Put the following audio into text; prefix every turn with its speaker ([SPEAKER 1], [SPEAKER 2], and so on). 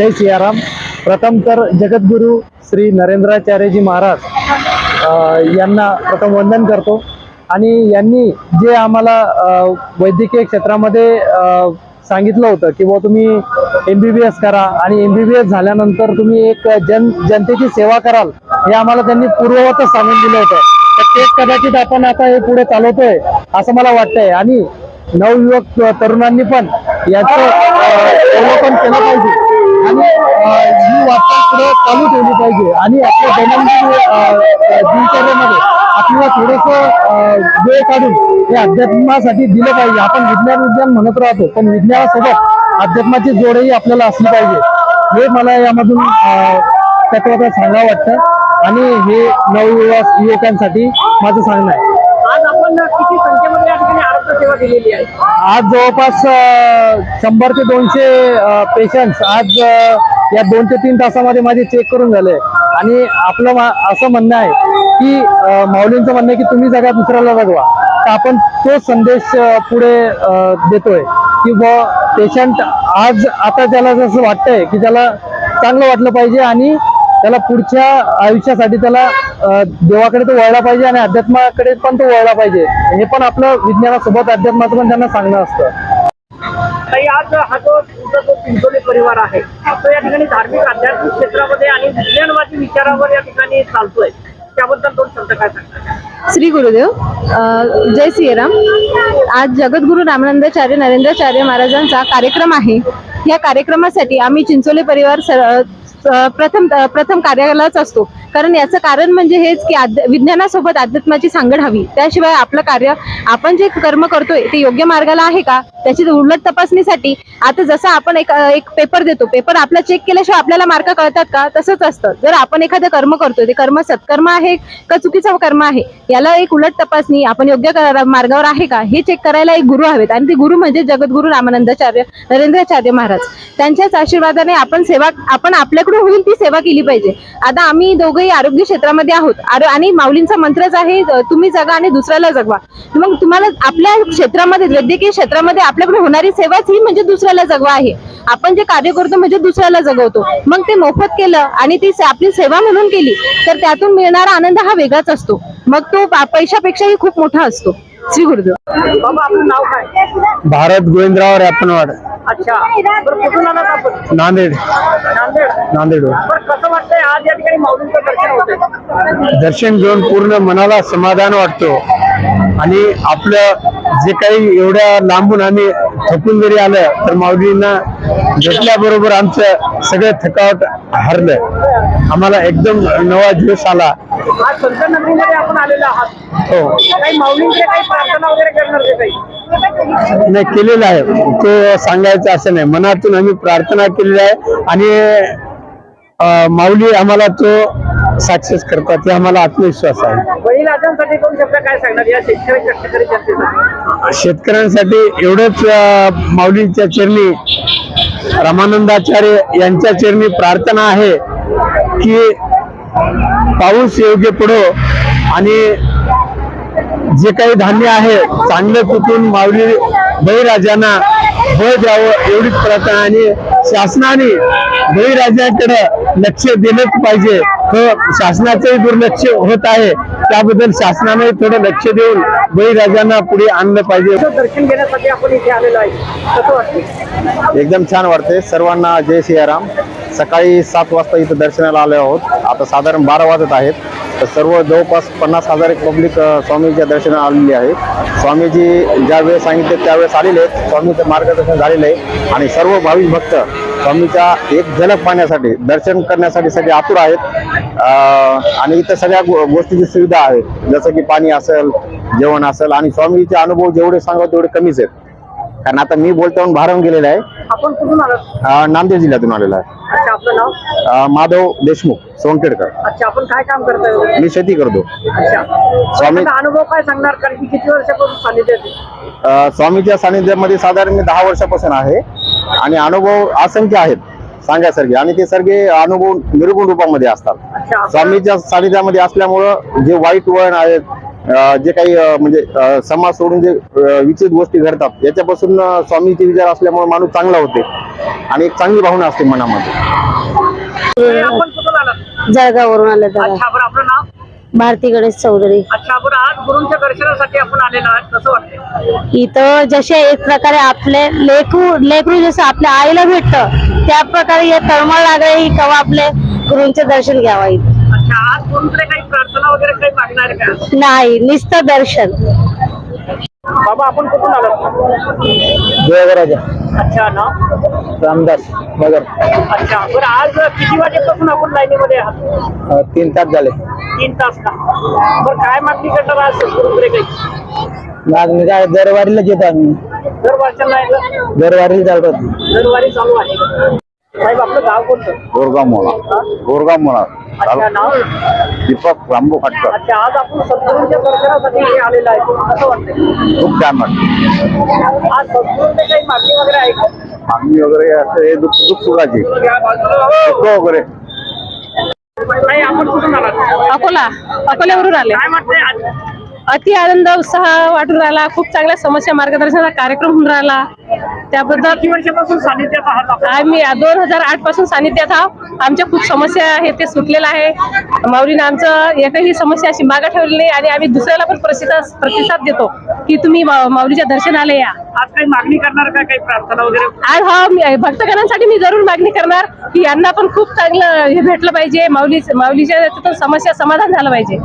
[SPEAKER 1] जय सियाराम. प्रथम तर जगद्गुरू श्री नरेंद्राचार्यजी महाराज यांना प्रथम वंदन करतो. आणि यांनी जे आम्हाला वैद्यकीय क्षेत्रामध्ये सांगितलं होतं की बुवा तुम्ही एम बी बी एस करा आणि एम बी बी एस झाल्यानंतर तुम्ही एक जन जनतेची सेवा कराल हे आम्हाला त्यांनी पूर्ववतच सांगून दिलं होतं. तर तेच कदाचित आपण आता हे पुढे चालवतोय असं मला वाटतंय. आणि नवयुवक तरुणांनी पण याचं अवलोकन केलं पाहिजे. ही वाटचाल पुढे चालू ठेवली पाहिजे. आणि आपल्या दैनंदिन दिनचर्यामध्ये आपल्याला थोडस वेळ काढून हे अध्यात्मासाठी दिलं पाहिजे. आपण विज्ञान विज्ञान म्हणत राहतो पण विज्ञानासोबत अध्यात्माची जोडही आपल्याला असली पाहिजे. हे मला यामधून अ, तत्वाचं सांगावं वाटतं. आणि हे नवयुवक युवकांसाठी माझं सांगणं आहे.
[SPEAKER 2] दिलेली आहे.
[SPEAKER 1] आज जवळपास शंभर ते दोनशे पेशंट्स आज या दोन ते तीन तासामध्ये माझे चेक करून झाले. आणि आपलं मा- असं म्हणणं आहे की माऊलींचं म्हणणं आहे की तुम्ही जगा दुसऱ्याला जगवा. तर आपण तो संदेश पुढे देतोय की ब पेशंट आज आता त्याला जसं वाटतंय की त्याला चांगलं वाटलं पाहिजे आणि त्याला पुढच्या आयुष्यासाठी त्याला देवाकडे तो वळला पाहिजे आणि अध्यात्माकडे पण तो वळला पाहिजे. हे पण आपलं विज्ञानासोबत अध्यात्माचं पण त्यांना सांगणं असतं.
[SPEAKER 2] आज हा जो तुमचा जो पिंचोली परिवार आहे तो या ठिकाणी धार्मिक आध्यात्मिक क्षेत्रामध्ये आणि विज्ञानवादी विचारावर या ठिकाणी चालतोय. त्याबद्दल दोन शब्द काय सांगतात
[SPEAKER 3] श्री गुरुदेव अ, जय सियाराम. आज जगद्गुरू रामानंदाचार्य नरेंद्राचार्य महाराजांचा कार्यक्रम आहे. या कार्यक्रमासाठी आम्ही चिंचोले परिवार सर- प्रथम प्रथम कार्यालाच असतो. कारण याचं कारण म्हणजे हेच की विज्ञानासोबत अध्यात्माची सांगड हवी. त्याशिवाय आपलं कार्य आपण जे कर्म करतोय ते योग्य मार्गाला आहे का? त्याची उलट तपासणीसाठी आता जसं आपण एक एक पेपर देतो पेपर आपला चेक केल्याशिवाय आपल्याला मार्क कळतात का? तसंच असतं. जर आपण एखादं कर्म करतोय ते कर्म सत्कर्म आहे का चुकीचं कर्म आहे? याला एक उलट तपासणी आपण योग्य मार्गावर आहे का? हे चेक करायला एक गुरु हवेत. आणि ते गुरु म्हणजे जगद्गुरु रामानंदाचार्य नरेंद्राचार्य महाराज. त्यांच्याच आशीर्वादाने आपण सेवा आपण आपल्या आपल्याकडून होईल ती सेवा केली पाहिजे. आता आम्ही दोघंही आरोग्य क्षेत्रामध्ये आहोत. आणि माऊलींचा मंत्रच आहे तुम्ही जगा आणि दुसऱ्याला जगवा. मग तुम्हाला आपल्या क्षेत्रामध्ये वैद्यकीय क्षेत्रामध्ये आपल्याकडे होणारी सेवाच ही म्हणजे दुसऱ्याला जगवा आहे. आपण जे कार्य करतो म्हणजे दुसऱ्याला जगवतो. मग ते मोफत केलं आणि ती आपली सेवा म्हणून केली तर त्यातून मिळणारा आनंद हा वेगळाच असतो. मग तो पैशापेक्षाही खूप मोठा असतो. श्री गुरुदेव
[SPEAKER 2] बाबा आपलं नाव काय?
[SPEAKER 1] भारत गोविंदराव रॅपनवाड
[SPEAKER 2] अच्छा. बरं कुठून आलात आपण?
[SPEAKER 1] नांदेड.
[SPEAKER 2] नांदेड.
[SPEAKER 1] नांदेड.
[SPEAKER 2] बरं कसं वाटतंय आज या ठिकाणी माऊलींचं दर्शन होतंय?
[SPEAKER 1] दर्शन घेऊन पूर्ण मनाला समाधान वाटतो. आणि आपलं जे काही एवढ्या लांबून आम्ही थकून जरी आलं तर माऊलींना भेटल्याबरोबर आमचं सगळं थकावट हरलं आम्हाला एकदम नवा दिवस आला.
[SPEAKER 2] आज संत नगरीमध्ये आपण आलेलो आहात.
[SPEAKER 1] हो.
[SPEAKER 2] काही माऊलींकडे काही प्रार्थना वगैरे करणार का काही?
[SPEAKER 1] नाही केलेलं आहे. तो सांगायचं असं नाही. मनातून आम्ही प्रार्थना केलेली आहे. आणि माऊली आम्हाला तो सक्सेस करतात हे आम्हाला आत्मविश्वास आहे.
[SPEAKER 2] बळीराजांसाठी दोन शब्द काय सांगणार? या शेतकरी कष्टकरी जनतेसाठी
[SPEAKER 1] शेतकऱ्यांसाठी एवढंच अं, माऊलींच्या चरणी रामानंदाचार्य यांच्या चरणी प्रार्थना आहे की पाऊस योग्य पडो आणि जे काही धान्य आहे चांगलं कुठून माऊली बळीराजांना बळ द्यावं एवढीच प्रार्थना आणि शासनाने बळीराजाकडे लक्ष दिलंच पाहिजे. शासनाचंही दुर्लक्ष होत आहे. त्याबद्दल शासनाने थोडं लक्ष देऊन बळीराजांना पुढे आणलं पाहिजे.
[SPEAKER 2] दर्शन घेण्यासाठी आपण इथे आलेलो आहे.
[SPEAKER 4] एकदम छान वाटते सर्वांना जय सियाराम. सकाळी सात वाजता इथं दर्शनाला आलो आहोत. आता साधारण बारा वाजत आहेत. तर सर्व जवळपास पन्नास हजार एक पब्लिक स्वामींच्या दर्शनाला आलेली आहे. स्वामीजी ज्या वेळेस सांगितले त्यावेळेस आलेले आहेत. स्वामीचं मार्गदर्शन झालेलं आहे. आणि सर्व भाविक भक्त स्वामीच्या एक झलक पाहण्यासाठी दर्शन करण्यासाठी सगळे आतुर आहेत. आणि इथं सगळ्या गोष्टीची सुविधा आहे जसं की पाणी असेल जेवण असेल आणि स्वामीचे अनुभव जेवढे सांगावं तेवढे कमीच आहेत. कारण आता मी बोलतो भारावून गेलेला आहे.
[SPEAKER 2] आपण
[SPEAKER 4] नांदेड जिल्ह्यातून आलेला आहे.
[SPEAKER 2] आपलं नाव?
[SPEAKER 4] अ, माधव देशमुख सोनखेडकर.
[SPEAKER 2] अच्छा आपण काय काम करताय?
[SPEAKER 4] मी शेती करतो.
[SPEAKER 2] अच्छा.
[SPEAKER 4] स्वामी-
[SPEAKER 2] अनुभव काय सांगणार? कारण की किती वर्षापासून सानिध्यात आहे?
[SPEAKER 4] अ, स्वामीच्या सानिध्यामध्ये साधारण मी दहा वर्षापासून आहे. आणि अनुभव असंख्य आहेत सांगायसारखे. आणि ते सगळे अनुभव निर्गुण रूपामध्ये असतात.
[SPEAKER 2] अच्छा
[SPEAKER 4] स्वामीच्या सानिध्यामध्ये असल्यामुळं जे वाईट वळण आहेत जे काही म्हणजे समाज सोडून जे विचित गोष्टी घडतात याच्यापासून स्वामीचे विचार असल्यामुळे माणूस चांगला होते आणि एक चांगली भावना असते मनामध्ये.
[SPEAKER 2] आपण कुठून आलात?
[SPEAKER 5] जळगाववरून आले तर
[SPEAKER 2] अच्छा बरं आपलं नाव?
[SPEAKER 5] भारती गणेश चौधरी.
[SPEAKER 2] अच्छा बरं आज गुरुंच्या दर्शनासाठी आपण आलेलो आहात कसं वाटतं
[SPEAKER 5] इथं जसे एक प्रकारे आपले लेकरू लेकरू जसं आपल्या आईला भेटतं त्या प्रकारे हे तळमळ लागले ही कवा आपले गुरुंचे दर्शन घ्यावा इथं.
[SPEAKER 2] अच्छा आज गुरुंकडे काही प्रार्थना वगैरे काही मागणार आहे का
[SPEAKER 5] नाही नुसतं दर्शन.
[SPEAKER 2] बाबा आपण कुठून आलात
[SPEAKER 6] देवराजा
[SPEAKER 2] अच्छा नाव
[SPEAKER 6] रामदास नगर
[SPEAKER 2] अच्छा बरं आज किती वाजेपासून आपण लाईनीमध्ये आहात?
[SPEAKER 6] अ, तीन तास झाले.
[SPEAKER 2] तीन तास का? बरं काय मागणी करणार आज गुरुकडे काही
[SPEAKER 6] मागणी काय दरवारीला येतो आम्ही.
[SPEAKER 2] दर वर्षाला येतं
[SPEAKER 6] दरवारीला चालतो
[SPEAKER 2] दरवारी चालू आहे. साहेब आपलं गाव कोणतं?
[SPEAKER 4] गोरगाव मोळा. गोरगाव मोळा. दीपक रामबो
[SPEAKER 2] अच्छा आज आपण सद्गुरूंच्या दर्शनासाठी आलेलो आहे. कसं वाटतंय?
[SPEAKER 4] खूप छान वाटतं
[SPEAKER 2] आज सद्गुरूंचे काही मागणी वगैरे आहे का?
[SPEAKER 4] मागणी वगैरे असं हे दुःख दुःख सुखाची. वगैरे.
[SPEAKER 2] नाही आपण कुठून आलात?
[SPEAKER 7] अकोला. अकोल्यावरून आले.
[SPEAKER 2] काय वाटतंय आज?
[SPEAKER 7] अति आनंद उत्साह वाटून राहिला खूप चांगल्या समस्या मार्गदर्शनाचा कार्यक्रम होऊन राहिला. त्याबद्दल
[SPEAKER 2] किती वर्षापासून सानिध्यात आहात आपण?
[SPEAKER 7] आम्ही दोन हजार आठपासून सानिध्यात आहोत. आमच्या खूप समस्या आहे ते सुटलेलं आहे. माऊलीनं आमचं एकही समस्या अशी मागं ठेवली नाही आणि आम्ही दुसऱ्याला पण प्रतिसाद प्रतिसाद देतो की तुम्ही मा- माऊलीच्या दर्शनाला या.
[SPEAKER 2] आज काही मागणी करणार का? काही प्रार्थना वगैरे?
[SPEAKER 7] आज हा मी- भक्तगणांसाठी मी जरूर मागणी करणार की यांना पण खूप चांगलं हे भेटलं पाहिजे. माऊली माऊलीच्या समस्या समाधान झालं पाहिजे.